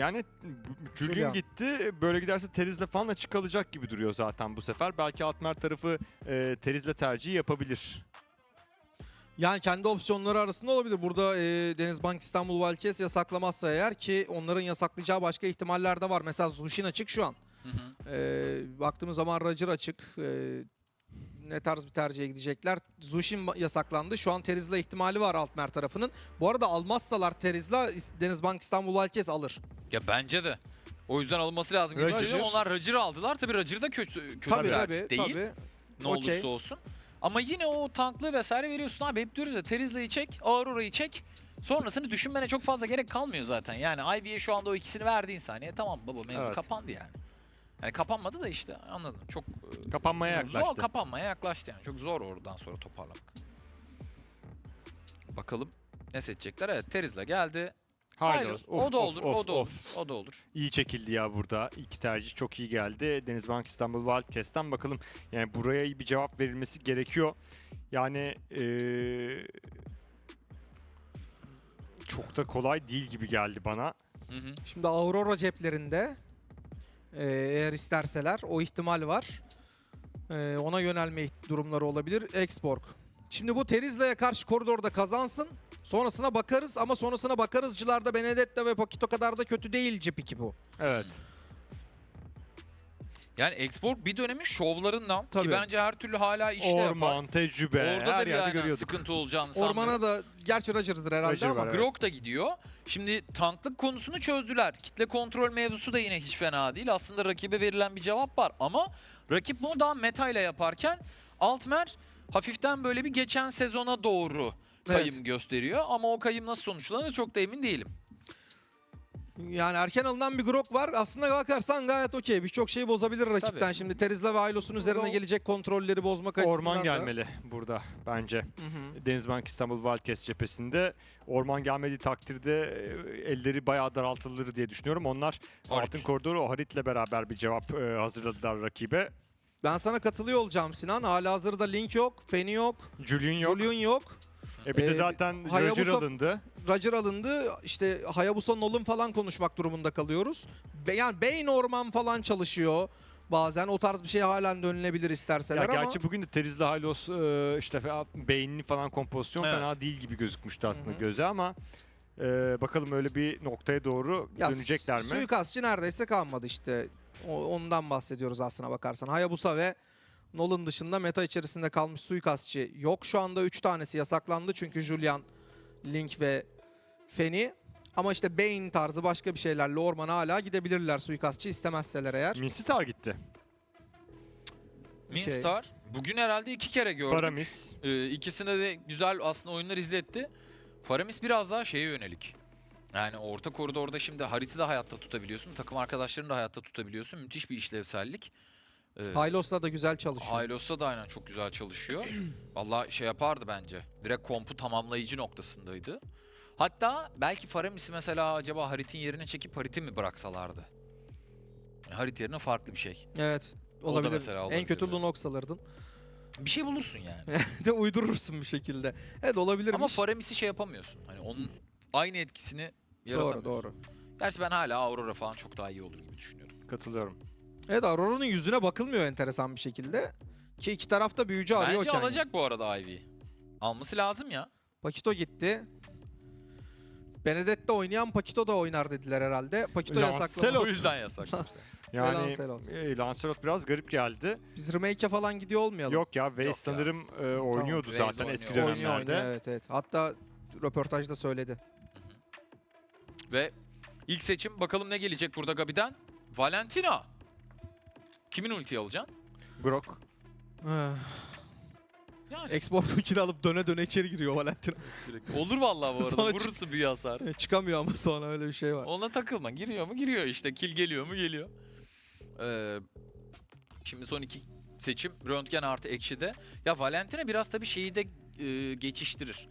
Yani Julian gitti. Böyle giderse Teriz'le falan açık kalacak gibi duruyor zaten bu sefer. Belki Altmer tarafı e, Teriz'le tercih yapabilir. Yani kendi opsiyonları arasında olabilir. Burada e, Denizbank İstanbul Valkes yasaklamazsa eğer ki onların yasaklayacağı başka ihtimaller de var. Mesela Zushin açık şu an. Hı hı. E, baktığımız zaman Roger açık. E, ne tarz bir tercihe gidecekler? Zushin yasaklandı. Şu an Terizla ihtimali var Altmer tarafının. Bu arada almazsalar Terizla Denizbank İstanbul Valkes alır. Ya bence de. O yüzden alınması lazım. gibi Roger. Onlar Roger'ı aldılar. Tabii Roger da kötü, kötü Tabii bir tabii rakip değil. tabii. Ne Okey. olursa olsun. Ama yine o tanklı vesaire veriyorsun abi. Hep diyoruz ya Terizla'yı çek, Aurora'yı çek. Sonrasını düşünmene çok fazla gerek kalmıyor zaten. Yani Ivy'ye şu anda o ikisini verdiğin saniye tamam baba mevzu Evet. kapandı yani. Yani kapanmadı da işte anladın. Çok e, Kapanmaya Zor yaklaştı. kapanmaya yaklaştı yani. Çok zor oradan sonra toparlamak. Bakalım ne seçecekler? Evet Terizla geldi. Of, O da of, olur, of, o da of. olur. O da olur. İyi çekildi ya burada. İki tercih çok iyi geldi. Denizbank İstanbul Wildcats'ten bakalım. Yani buraya iyi bir cevap verilmesi gerekiyor. Yani eee, çok da kolay değil gibi geldi bana. Hı hı. Şimdi Aurora ceplerinde eğer isterseler o ihtimal var. E, ona yönelme durumları olabilir. Exborg. Şimdi bu Terizla'ya karşı koridorda kazansın. Sonrasına bakarız ama sonrasına bakarızcılarda Benedetta ve Pakito kadar da kötü değil cip 2 bu. Evet. Yani Export bir dönemin şovlarından Tabii. ki bence her türlü hala işte yapar. Orman, tecrübe, Orada her da bir yerde aynen görüyorduk. sıkıntı olacağını sanmıyorum. Ormana da gerçi Roger'dır herhalde Roger ama var, evet. Grok da gidiyor. Şimdi tanklık konusunu çözdüler. Kitle kontrol mevzusu da yine hiç fena değil. Aslında rakibe verilen bir cevap var ama rakip bunu daha meta ile yaparken Altmer hafiften böyle bir geçen sezona doğru kayım gösteriyor ama o kayım nasıl sonuçlanır çok da emin değilim. yani erken alınan bir Grok var. Aslında bakarsan gayet okey. Birçok şeyi bozabilir rakipten. Tabii. Şimdi Terizla ve Aylos'un üzerine Burada- gelecek kontrolleri bozmak açısından Orman da. gelmeli burada bence. Hı hı. Denizbank İstanbul Wildcats cephesinde. Orman gelmediği takdirde e, elleri bayağı daraltılır diye düşünüyorum. Onlar Harit. Altın Koridoru o Harit'le beraber bir cevap e, hazırladılar rakibe. Ben sana katılıyor olacağım Sinan. Hala hazırda Link yok, Feni yok, Julian yok. Julian yok. E bir de Ee, zaten Hayabusa- Roger alındı. Roger alındı. İşte Hayabusa Nolan falan konuşmak durumunda kalıyoruz. Be yani Bane Orman falan çalışıyor. Bazen o tarz bir şey halen dönülebilir Ya isterseler ama gerçi bugün de Terizla Halos e, işte fe- beynli falan kompozisyon Evet. fena değil gibi gözükmüştü aslında Hı hı. göze ama e, bakalım öyle bir noktaya doğru ya dönecekler su- mi? Suikastçı neredeyse kalmadı işte. O- ondan bahsediyoruz aslına bakarsan. Hayabusa ve Nolan dışında meta içerisinde kalmış suikastçı yok. Şu anda 3 tanesi yasaklandı çünkü Julian, Link ve Feni. Ama işte Bane tarzı başka bir şeylerle ormana hala gidebilirler suikastçı istemezseler eğer. Minsitar gitti. Minstar bugün herhalde iki kere gördük. Faramis. Ee, ikisinde de güzel aslında oyunlar izletti. Faramis biraz daha şeye yönelik. Yani orta koridorda şimdi Harit'i de hayatta tutabiliyorsun. Takım arkadaşlarını da hayatta tutabiliyorsun. Müthiş bir işlevsellik. Ee, Hylos'la da güzel çalışıyor. Hylosta da aynen çok güzel çalışıyor. Vallahi şey yapardı bence. Direkt kompu tamamlayıcı noktasındaydı. Hatta belki Faramis'i mesela acaba Harit'in yerine çekip Harit'i mi bıraksalardı? Yani Harit yerine farklı bir şey. Evet. O da Olabilir. mesela en olabilir kötü yani. Lunox alırdın. Bir şey bulursun yani. de uydurursun bir şekilde. Evet olabilirmiş. Ama Faramis'i şey yapamıyorsun. Hani onun aynı etkisini Doğru yaratamıyorsun. doğru. Gerçi ben hala Aurora falan çok daha iyi olur gibi düşünüyorum. Katılıyorum. Evet Aurora'nın yüzüne bakılmıyor enteresan bir şekilde. Ki iki tarafta büyücü Bence arıyorken. alacak bu arada Ivy. Alması lazım ya. Pakito gitti. Benedetta oynayan Pakito da oynar dediler herhalde. Pakito Lancelot. yasakladı. O yüzden yasak. Yani Lancelot. e, Lancelot biraz garip geldi. Biz remake'e falan gidiyor olmayalım. Yok ya Waze Yok ya. sanırım e, oynuyordu Waze zaten oynuyor. eski Oynuyor, oynuyor dönemlerde. oynuyor evet evet. Hatta röportajda söyledi. Ve ilk seçim bakalım ne gelecek burada Gabi'den? Valentina. Kimin ultiyi alacaksın? Grok. Yani Export ukini alıp döne döne içeri giriyor Valentina. olur vallahi bu arada. Sonra çık- Vurursun bir hasar. Çıkamıyor ama sonra öyle bir şey var. Ona takılma. Giriyor mu? Giriyor işte. Kill geliyor mu? Geliyor. Ee, şimdi son iki seçim. Röntgen artı ekşide. Ya Valentina biraz tabii şeyi de e, geçiştirir.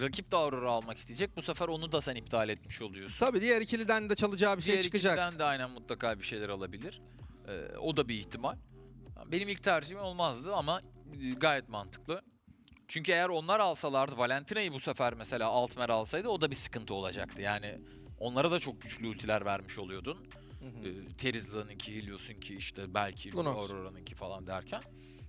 Rakip de Aurora almak isteyecek. Bu sefer onu da sen iptal etmiş oluyorsun. Tabii diğer ikiliden de çalacağı bir şey Diğer çıkacak. ikisinden de aynen mutlaka bir şeyler alabilir. Ee, o da bir ihtimal. Benim ilk tercihim olmazdı ama e, gayet mantıklı. Çünkü eğer onlar alsalardı Valentina'yı bu sefer mesela Altmer alsaydı o da bir sıkıntı olacaktı. Yani Onlara da çok güçlü ultiler vermiş oluyordun. Hı hı. Ee, Terizla'nınki, Helios'unki işte belki. Aurora'nınki falan derken.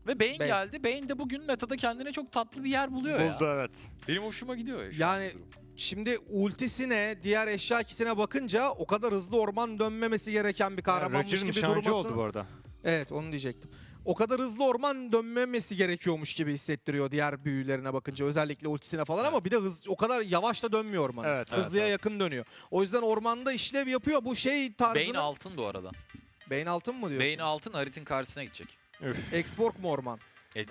Ve Bane, Bane. geldi. Bane de bugün metada kendine çok tatlı bir yer buluyor Buldu ya. evet. Benim hoşuma gidiyor ya. şu Yani- durum. Şimdi ultisine, diğer eşya kitine bakınca o kadar hızlı orman dönmemesi gereken bir kahramanmış Roger gibi durması. oldu bu arada. Evet onu diyecektim. O kadar hızlı orman dönmemesi gerekiyormuş gibi hissettiriyor diğer büyülerine bakınca özellikle ultisine falan ama bir de hız o kadar yavaş da dönmüyor orman. Evet, evet, Hızlıya evet. yakın dönüyor. O yüzden ormanda işlev yapıyor. Bu şey tarzını Bane altın bu arada. Bane altın mı diyorsun? Bane altın Harit'in karşısına gidecek. Üf. Expork mu orman? E,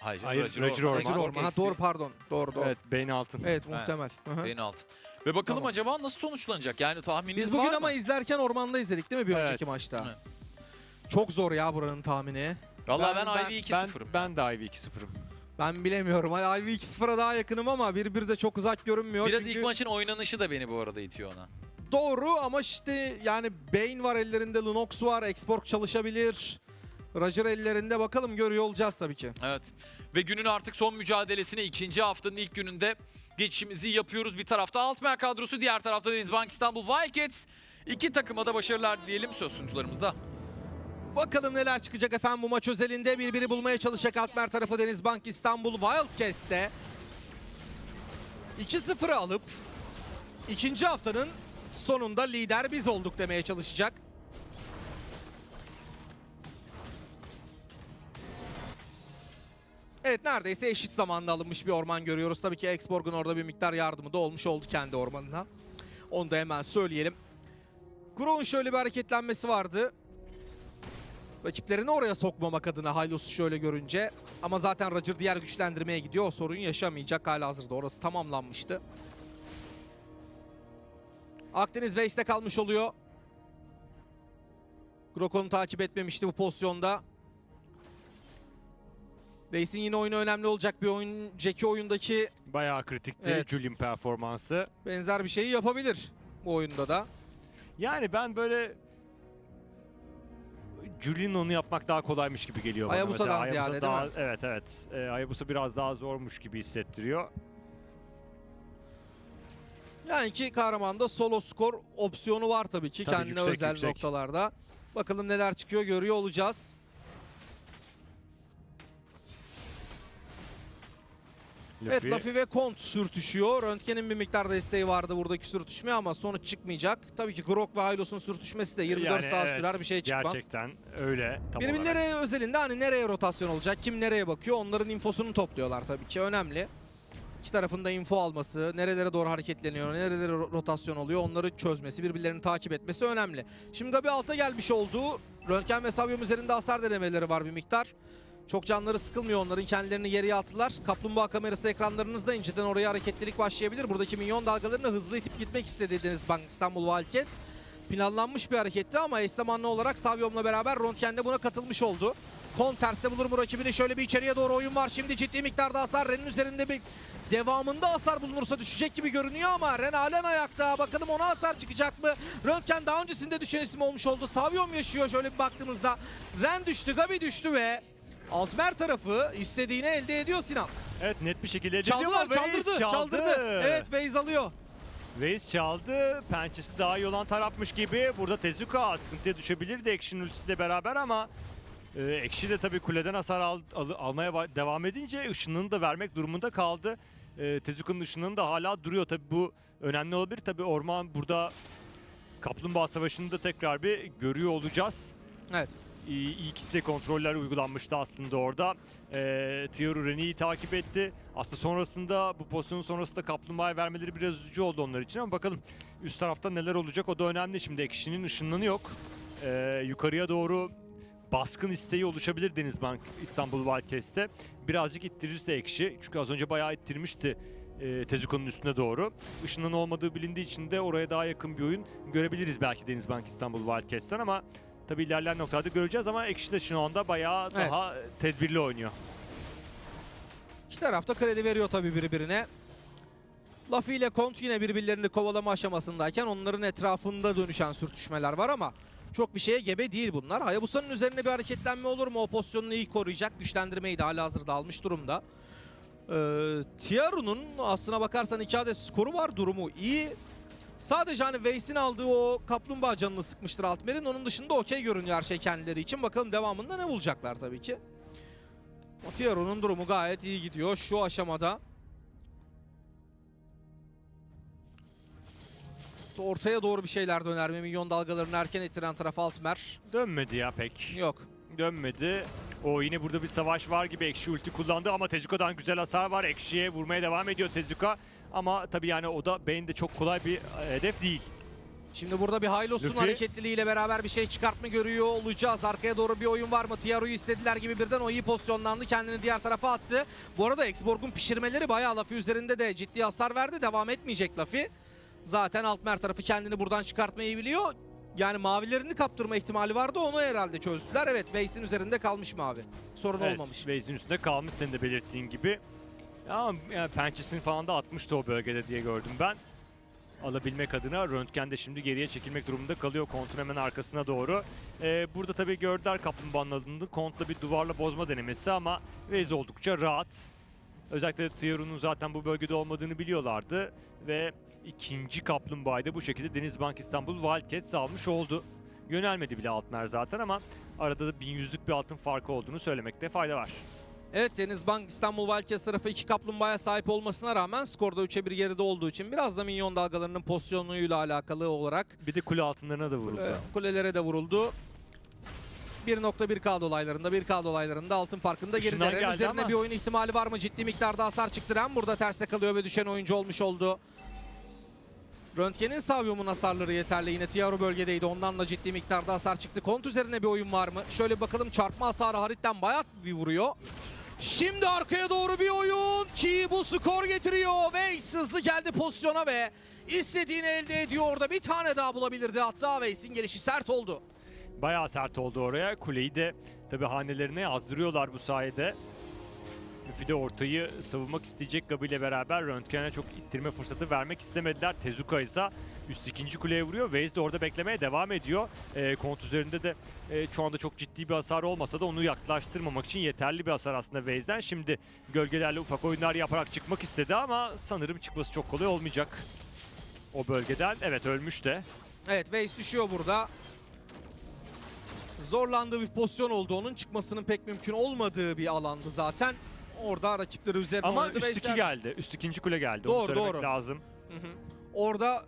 hayır, Hayır, Roger Roger Orman. Expork orman. Ha doğru pardon. Doğru doğru. Evet beyni altın. Evet muhtemel. Hı hı. Bane altın. Ve bakalım Tamam. acaba nasıl sonuçlanacak? Yani tahmininiz Biz bugün var ama mı? izlerken ormanda izledik değil mi bir Evet. önceki maçta? Evet. Çok zor ya buranın tahmini. Vallahi ben, Ivy 2-0'ım. Ben, ben de Ivy 2-0'ım. Ben bilemiyorum. Ivy 2-0'a daha yakınım ama 1-1 de çok uzak görünmüyor. Biraz Çünkü ilk maçın oynanışı da beni bu arada itiyor ona. Doğru ama işte yani Bane var ellerinde, Lunox var, Expork çalışabilir. Roger ellerinde bakalım görüyor olacağız tabii ki. Evet. Ve günün artık son mücadelesine ikinci haftanın ilk gününde geçişimizi yapıyoruz. Bir tarafta Altmer kadrosu, diğer tarafta Denizbank İstanbul Wildcats. İki takıma da başarılar dileyelim söz sunucularımızda. Bakalım neler çıkacak efendim bu maç özelinde. Birbirini bulmaya çalışacak Altmer tarafı Denizbank İstanbul Wildcats'te. 2-0'ı alıp ikinci haftanın sonunda lider biz olduk demeye çalışacak. Evet neredeyse eşit zamanda alınmış bir orman görüyoruz. Tabii ki Exborg'un orada bir miktar yardımı da olmuş oldu kendi ormanına. Onu da hemen söyleyelim. Grow'un şöyle bir hareketlenmesi vardı. Rakiplerini oraya sokmamak adına Hylos'u şöyle görünce. Ama zaten Roger diğer güçlendirmeye gidiyor. O sorun yaşamayacak hala hazırda. Orası tamamlanmıştı. Akdeniz Waste'de kalmış oluyor. Grokon'u takip etmemişti bu pozisyonda. Waste'in yine oyunu önemli olacak bir oyun. Önceki oyundaki Bayağı kritikti Evet. Julian performansı. benzer bir şeyi yapabilir bu oyunda da. Yani ben böyle Julian onu yapmak daha kolaymış gibi geliyor bana. Hayabusa'dan Mesela ziyade değil daha, mi? Evet evet. Ee, Hayabusa biraz daha zormuş gibi hissettiriyor. Yani iki kahramanda solo skor opsiyonu var tabii ki Tabii, kendine yüksek, özel yüksek. noktalarda. Bakalım neler çıkıyor görüyor olacağız. Evet Luffy. Luffy ve Kont sürtüşüyor. Röntgen'in bir miktar desteği vardı buradaki sürtüşme ama sonuç çıkmayacak. Tabii ki Grok ve Hylos'un sürtüşmesi de 24 Yani saat evet, sürer bir şey çıkmaz. Gerçekten öyle. Tam olarak. özelinde hani nereye rotasyon olacak, kim nereye bakıyor onların infosunu topluyorlar tabii ki önemli. İki tarafın da info alması, nerelere doğru hareketleniyor, nerelere ro- rotasyon oluyor onları çözmesi, birbirlerini takip etmesi önemli. Şimdi Gabi alta gelmiş oldu. Röntgen ve Savyom üzerinde hasar denemeleri var bir miktar. Çok canları sıkılmıyor onların kendilerini geriye attılar. Kaplumbağa kamerası ekranlarınızda inceden oraya hareketlilik başlayabilir. Buradaki minyon dalgalarını hızlı itip gitmek istedi Denizbank İstanbul Wildcats. Planlanmış bir hareketti ama eş zamanlı olarak Savyom'la beraber Röntgen de buna katılmış oldu. Kon terste bulur mu rakibini? Şöyle bir içeriye doğru oyun var. Şimdi ciddi miktarda hasar. Ren'in üzerinde bir devamında hasar bulunursa düşecek gibi görünüyor ama Ren halen ayakta. Bakalım ona hasar çıkacak mı? Röntgen daha öncesinde düşen isim olmuş oldu. Savyom yaşıyor şöyle bir baktığımızda. Ren düştü, Gabi düştü ve Altmer tarafı istediğini elde ediyor Sinan. Evet net bir şekilde ediliyor Çaldılar, Waze çaldırdı, çaldı. çaldırdı. Evet, Waze alıyor. Waze çaldı. Pençesi daha iyi olan tarafmış gibi. Burada Tezuka sıkıntıya düşebilirdi Ekşi'nin ultisiyle beraber ama e, Ekşi de tabii kuleden hasar al- al- almaya devam edince ışınını da vermek durumunda kaldı. E, Tezuka'nın ışınını da hala duruyor. Tabii bu önemli olabilir. Tabii orman burada Kaplumbağa Savaşı'nı da tekrar bir görüyor olacağız. Evet. İyi, iyi kitle kontroller uygulanmıştı aslında orada. Ee, Tiaru Reni'yi takip etti. Aslında sonrasında bu pozisyonun sonrasında kaplumbağaya vermeleri biraz üzücü oldu onlar için ama bakalım üst tarafta neler olacak o da önemli. Şimdi Ekşi'nin ışınlanı yok. Ee, yukarıya doğru baskın isteği oluşabilir Denizbank İstanbul Wildcats'te. Birazcık ittirirse Ekşi çünkü az önce bayağı ittirmişti e, Tezuko'nun üstüne doğru. Işınlanı olmadığı bilindiği için de oraya daha yakın bir oyun görebiliriz belki Denizbank İstanbul Wildcats'ten ama Tabii ilerleyen noktalarda göreceğiz ama Ekşi de şu anda bayağı Evet. daha tedbirli oynuyor. İki tarafta kredi veriyor tabii birbirine. Luffy ile Kont yine birbirlerini kovalama aşamasındayken onların etrafında dönüşen sürtüşmeler var ama çok bir şeye gebe değil bunlar. Hayabusa'nın üzerine bir hareketlenme olur mu? O pozisyonunu iyi koruyacak. Güçlendirmeyi de hala hazırda almış durumda. Ee, Tiaru'nun aslına bakarsan iki adet skoru var. Durumu iyi. Sadece hani Veys'in aldığı o kaplumbağa canını sıkmıştır Altmer'in. Onun dışında okey görünüyor her şey kendileri için. Bakalım devamında ne bulacaklar tabii ki. Otiaro'nun durumu gayet iyi gidiyor şu aşamada. Ortaya doğru bir şeyler döner mi? Milyon dalgalarını erken ettiren taraf Altmer. Dönmedi ya pek. Yok. Dönmedi. O yine burada bir savaş var gibi Ekşi ulti kullandı ama Tezuka'dan güzel hasar var. Ekşi'ye vurmaya devam ediyor Tezuka. Ama tabii yani o da Bane çok kolay bir e, hedef değil. Şimdi burada bir Hylos'un Luffy. hareketliliğiyle beraber bir şey çıkartma görüyor olacağız. Arkaya doğru bir oyun var mı? Tiaro'yu istediler gibi birden o iyi pozisyonlandı. Kendini diğer tarafa attı. Bu arada Exborg'un pişirmeleri bayağı Luffy üzerinde de ciddi hasar verdi. Devam etmeyecek Luffy. Zaten Altmer tarafı kendini buradan çıkartmayı biliyor. Yani mavilerini kaptırma ihtimali vardı. Onu herhalde çözdüler. Evet Veys'in üzerinde kalmış mavi. Sorun Evet, olmamış. Waze'in üstünde kalmış senin de belirttiğin gibi. Ama yani pençesini falan da atmıştı o bölgede diye gördüm ben. Alabilmek adına Röntgen de şimdi geriye çekilmek durumunda kalıyor Kont'un hemen arkasına doğru. Ee, burada tabii gördüler Kaplumbağa'nın adını. Kont'la bir duvarla bozma denemesi ama Waze oldukça rahat. Özellikle Tiaru'nun zaten bu bölgede olmadığını biliyorlardı. Ve ikinci Kaplumbağa'yı da bu şekilde Denizbank İstanbul Wildcats almış oldu. Yönelmedi bile Altmer zaten ama arada da 1100'lük bir altın farkı olduğunu söylemekte fayda var. Evet Denizbank İstanbul Wildcats tarafı iki kaplumbağaya sahip olmasına rağmen skorda 3'e 1 geride olduğu için biraz da minyon dalgalarının pozisyonuyla alakalı olarak Bir de kule altınlarına da vuruldu. Kule- kulelere de vuruldu. 1.1K dolaylarında 1K dolaylarında altın farkında Işınlar geride. geldi Üzerine ama- bir oyun ihtimali var mı? Ciddi miktarda hasar çıktı. Ren burada terse kalıyor ve düşen oyuncu olmuş oldu. Röntgen'in Savyum'un hasarları yeterli. Yine Tiaro bölgedeydi. Ondan da ciddi miktarda hasar çıktı. Kont üzerine bir oyun var mı? Şöyle bakalım çarpma hasarı Harit'ten bayağı bir vuruyor. Şimdi arkaya doğru bir oyun ki bu skor getiriyor. Veys hızlı geldi pozisyona ve istediğini elde ediyor orada. Bir tane daha bulabilirdi. Hatta Veys'in gelişi sert oldu. Bayağı sert oldu oraya. Kuleyi de tabi hanelerine yazdırıyorlar bu sayede. Luffy de ortayı savunmak isteyecek Gabi ile beraber Röntgen'e çok ittirme fırsatı vermek istemediler. Tezuka ise üst ikinci kuleye vuruyor. Waze de orada beklemeye devam ediyor. Ee, kont üzerinde de e, şu anda çok ciddi bir hasar olmasa da onu yaklaştırmamak için yeterli bir hasar aslında Waze'den. Şimdi gölgelerle ufak oyunlar yaparak çıkmak istedi ama sanırım çıkması çok kolay olmayacak. O bölgeden. Evet ölmüş de. Evet Veys düşüyor burada. Zorlandığı bir pozisyon oldu. Onun çıkmasının pek mümkün olmadığı bir alandı zaten. Orada rakipleri üzerine Ama oynadı. üst Veysel- iki geldi. Üst ikinci kule geldi. Doğru, Onu söylemek doğru. lazım. Hı hı. Orada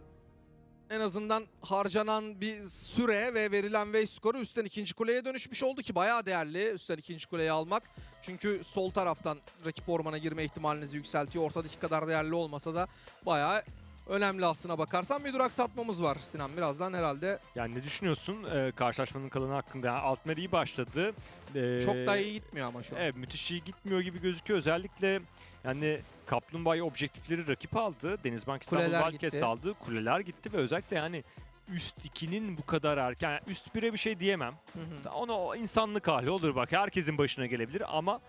en azından harcanan bir süre ve verilen Veys skoru üstten ikinci kuleye dönüşmüş oldu ki bayağı değerli üstten ikinci kuleyi almak. Çünkü sol taraftan rakip ormana girme ihtimalinizi yükseltiyor. Ortadaki kadar değerli olmasa da bayağı önemli aslına bakarsan bir durak satmamız var Sinan. Birazdan herhalde Yani ne düşünüyorsun ee, karşılaşmanın kalanı hakkında? Yani Altmer iyi başladı. Ee, çok da iyi gitmiyor ama şu an. Evet müthiş iyi gitmiyor gibi gözüküyor. Özellikle yani Kaplumbağa'yı objektifleri rakip aldı. Denizbank İstanbul Kuleler Wildcats gitti. aldı. Kuleler gitti ve özellikle yani üst 2'nin bu kadar erken, yani üst 1'e bir şey diyemem. Hı hı. Ona o insanlık hali olur bak. Herkesin başına gelebilir ama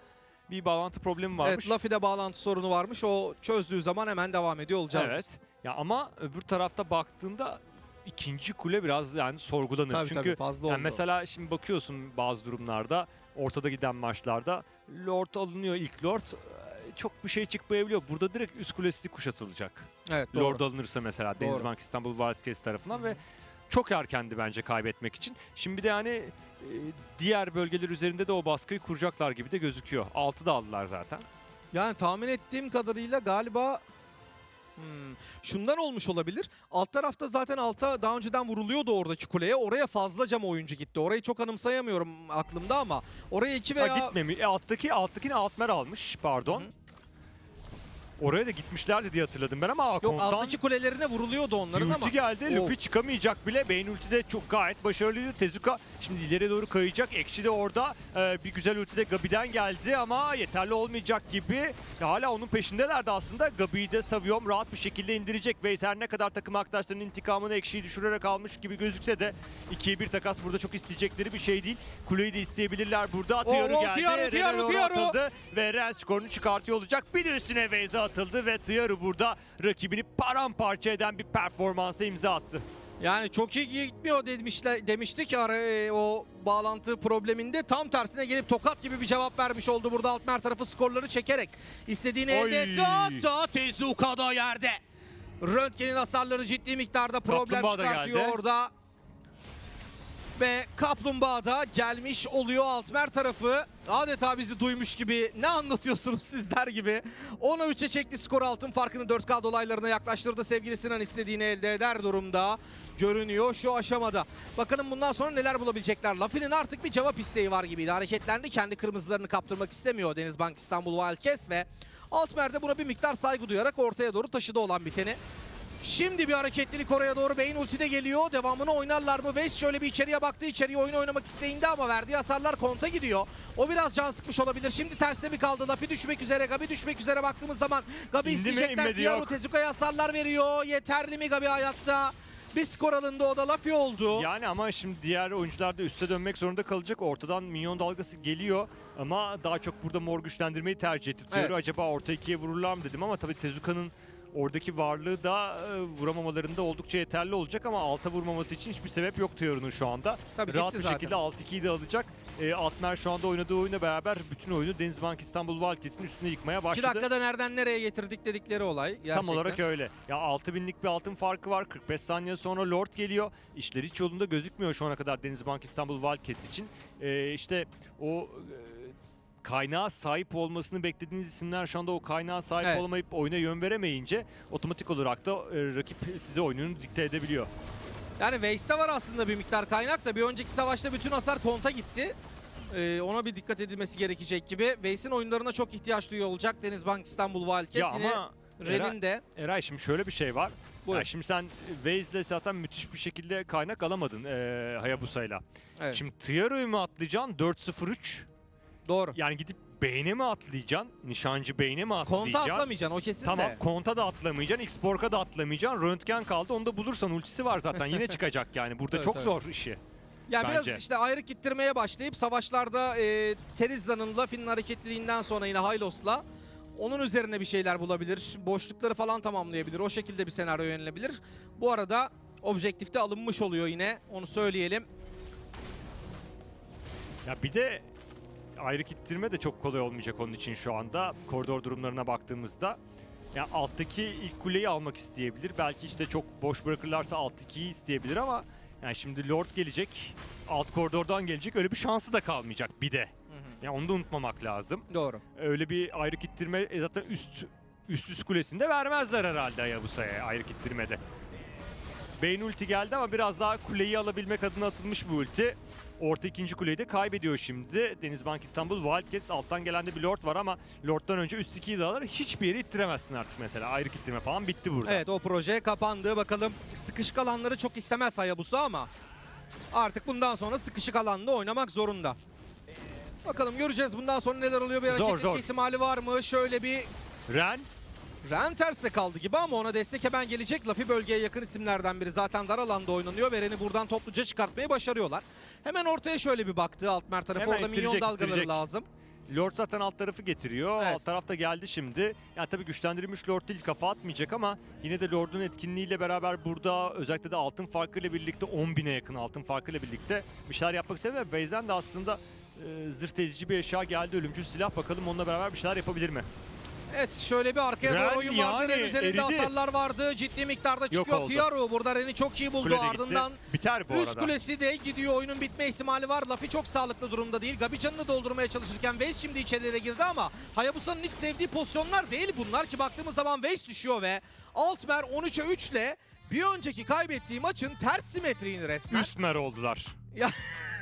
bir bağlantı problemi varmış. Evet Luffy'de bağlantı sorunu varmış. O çözdüğü zaman hemen devam ediyor olacağız. Evet. Ya ama öbür tarafta baktığında ikinci kule biraz yani sorgulanır. Tabii Çünkü tabii fazla yani oldu. mesela şimdi bakıyorsun bazı durumlarda ortada giden maçlarda Lord alınıyor ilk Lord e, çok bir şey çıkmayabiliyor. Burada direkt üst kulesi kuşatılacak. evet, doğru. Lord alınırsa mesela Doğru. Denizbank İstanbul Wildcats tarafından ve çok erkendi bence kaybetmek için. Şimdi de yani e, diğer bölgeler üzerinde de o baskıyı kuracaklar gibi de gözüküyor. 6 da aldılar zaten. Yani tahmin ettiğim kadarıyla galiba hmm, şundan olmuş olabilir. Alt tarafta zaten alta daha önceden vuruluyordu oradaki kuleye. Oraya fazlaca mı oyuncu gitti? Orayı çok anımsayamıyorum aklımda ama oraya iki veya Ha, gitmemiş. E, alttaki alttakini Altmer almış pardon. Hı hı. Oraya da gitmişlerdi diye hatırladım ben ama yok Kont'tan alttaki kulelerine vuruluyordu onların bir ama ulti geldi. Oh. Luffy çıkamayacak bile. Bane ulti de çok gayet başarılıydı. Tezuka şimdi ileri doğru kayacak. Ekşi de orada. Ee, bir güzel ulti de Gabi'den geldi ama yeterli olmayacak gibi. Hala onun peşindelerdi aslında. Gabi'yi de Saviom rahat bir şekilde indirecek. Veys her ne kadar takım arkadaşlarının intikamını Ekşi'yi düşürerek almış gibi gözükse de 2'ye 1 takas burada çok isteyecekleri bir şey değil. Kuleyi de isteyebilirler burada. Tiaru oh, geldi. Tiaru, Tiaru, atıldı ve Ren skorunu çıkartıyor olacak. Bir de üstüne Veys'e atıldı ve Tiaru burada rakibini paramparça eden bir performansa imza attı. yani çok iyi gitmiyor demişler demiştik ara e, o bağlantı probleminde tam tersine gelip tokat gibi bir cevap vermiş oldu burada Altmer tarafı skorları çekerek istediğini elde Oy. etti hatta Tezuka da yerde. Röntgen'in hasarları ciddi miktarda problem Kaplumbağa da çıkartıyor geldi. orada. Ve Kaplumbağa da gelmiş oluyor Altmer tarafı. Adeta bizi duymuş gibi ne anlatıyorsunuz sizler gibi. 10'a 3'e çekti skor altın farkını 4K dolaylarına yaklaştırdı. Sevgili Sinan istediğini elde eder durumda görünüyor şu aşamada. Bakalım bundan sonra neler bulabilecekler. Lafi'nin artık bir cevap isteği var gibiydi. Hareketlendi kendi kırmızılarını kaptırmak istemiyor Denizbank İstanbul Wildcats ve Altmer de buna bir miktar saygı duyarak ortaya doğru taşıdı olan biteni. Şimdi bir hareketlilik oraya doğru Beyin ulti de geliyor. Devamını oynarlar mı? West şöyle bir içeriye baktı. İçeriye oyun oynamak isteğinde ama verdiği hasarlar konta gidiyor. O biraz can sıkmış olabilir. Şimdi terste mi kaldı? Lafi düşmek üzere. Gabi düşmek üzere baktığımız zaman Gabi İndi isteyecekler. Yok. Tezuka'ya hasarlar veriyor. Yeterli mi Gabi hayatta? Bir skor alındı o da Lafi oldu. Yani ama şimdi diğer oyuncular da üste dönmek zorunda kalacak. Ortadan minyon dalgası geliyor ama daha çok burada mor güçlendirmeyi tercih etti. Evet. acaba orta ikiye vururlar mı dedim ama tabii Tezuka'nın oradaki varlığı da e, vuramamalarında oldukça yeterli olacak ama alta vurmaması için hiçbir sebep yok Tiyoru'nun şu anda. Tabii Rahat bir zaten. şekilde alt 2'yi de alacak. E, Altmer şu anda oynadığı oyuna beraber bütün oyunu Denizbank İstanbul Wildcats'in üstüne yıkmaya 2 başladı. dakikada nereden nereye getirdik dedikleri olay. Gerçekten. Tam olarak öyle. Ya 6000'lik bir altın farkı var. 45 saniye sonra Lord geliyor. İşler hiç yolunda gözükmüyor şu ana kadar Denizbank İstanbul Wildcats için. Ee, işte o e, kaynağa sahip olmasını beklediğiniz isimler şu anda o kaynağa sahip Evet. olamayıp oyuna yön veremeyince otomatik olarak da e, rakip size oyununu dikte edebiliyor. Yani Waste'de var aslında bir miktar kaynak da bir önceki savaşta bütün hasar konta gitti. Ee, ona bir dikkat edilmesi gerekecek gibi. Waste'in oyunlarına çok ihtiyaç duyuyor olacak Denizbank İstanbul Ya Wildcats. Yine ama Ren'in de Eray şimdi şöyle bir şey var. Buyur. Ya şimdi sen Waze'le zaten müthiş bir şekilde kaynak alamadın e, Hayabusa'yla. evet, Şimdi Tiaro'yu mu atlayacaksın 4-0-3? Doğru. Yani gidip beyne mi atlayacaksın? Nişancı beyne mi Konta atlayacaksın? atlamayacaksın o kesin Tamam de. konta da atlamayacaksın, X-Borg'a da atlamayacaksın. Röntgen kaldı onu da bulursan ultisi var zaten yine çıkacak yani. Burada Tabii, çok tabii. zor işi. Ya biraz bence. işte ayrık gittirmeye başlayıp savaşlarda e, Terizla'nın Lafi'nin hareketliliğinden sonra yine Hylos'la onun üzerine bir şeyler bulabilir. Boşlukları falan tamamlayabilir. O şekilde bir senaryo yönelebilir. Bu arada objektifte alınmış oluyor yine. Onu söyleyelim. Ya bir de ayrık ittirme de çok kolay olmayacak onun için şu anda. Koridor durumlarına baktığımızda. Ya alttaki ilk kuleyi almak isteyebilir. Belki işte çok boş bırakırlarsa alttakiyi isteyebilir ama yani şimdi Lord gelecek. Alt koridordan gelecek. Öyle bir şansı da kalmayacak bir de. Ya onu da unutmamak lazım. Doğru. öyle bir ayrık ittirme e, zaten üst üst üst kulesinde vermezler herhalde Hayabusa'ya ayrık ittirmede. Beyin ulti geldi ama biraz daha kuleyi alabilmek adına atılmış bu ulti. Orta ikinci kuleyi de kaybediyor şimdi. Denizbank İstanbul Wildcats alttan gelen de bir Lord var ama Lord'dan önce üst ikiyi de alır. Hiçbir yere ittiremezsin artık mesela. Ayrık ittirme falan bitti burada. Evet o proje kapandı. Bakalım sıkışık alanları çok istemez Hayabusa ama artık bundan sonra sıkışık alanda oynamak zorunda. Bakalım göreceğiz bundan sonra neler oluyor. Bir Zor, zor. ihtimali var mı? Şöyle bir Ren Ren terste kaldı gibi ama ona destek hemen gelecek. Lafi bölgeye yakın isimlerden biri. Zaten dar alanda oynanıyor ve Ren'i buradan topluca çıkartmayı başarıyorlar. Hemen ortaya şöyle bir baktı Altmer tarafı. Hemen Orada minyon dalgaları ittirecek. lazım. Lord zaten alt tarafı getiriyor. Evet. Alt taraf da geldi şimdi. Yani tabii güçlendirilmiş Lord değil kafa atmayacak ama yine de Lord'un etkinliğiyle beraber burada özellikle de altın farkıyla birlikte 10.000'e yakın altın farkıyla birlikte bir şeyler yapmak istedi ve Beyzen de aslında e, zırt edici bir eşya geldi. Ölümcül silah bakalım onunla beraber bir şeyler yapabilir mi? Evet şöyle bir arkaya Ren doğru oyun vardı. yani Ren üzerinde eridi. hasarlar vardı. Ciddi miktarda çıkıyor. Tiaru burada Ren'i çok iyi buldu. Kule de gitti. Ardından Biter bu Üst arada. kulesi de gidiyor. Oyunun bitme ihtimali var. Lafi çok sağlıklı durumda değil. Gabi canını doldurmaya çalışırken Waze şimdi içerilere girdi ama Hayabusa'nın hiç sevdiği pozisyonlar değil bunlar ki baktığımız zaman Waze düşüyor ve Altmer 13'e 3 ile bir önceki kaybettiği maçın ters simetriğini resmen. Üstmer oldular.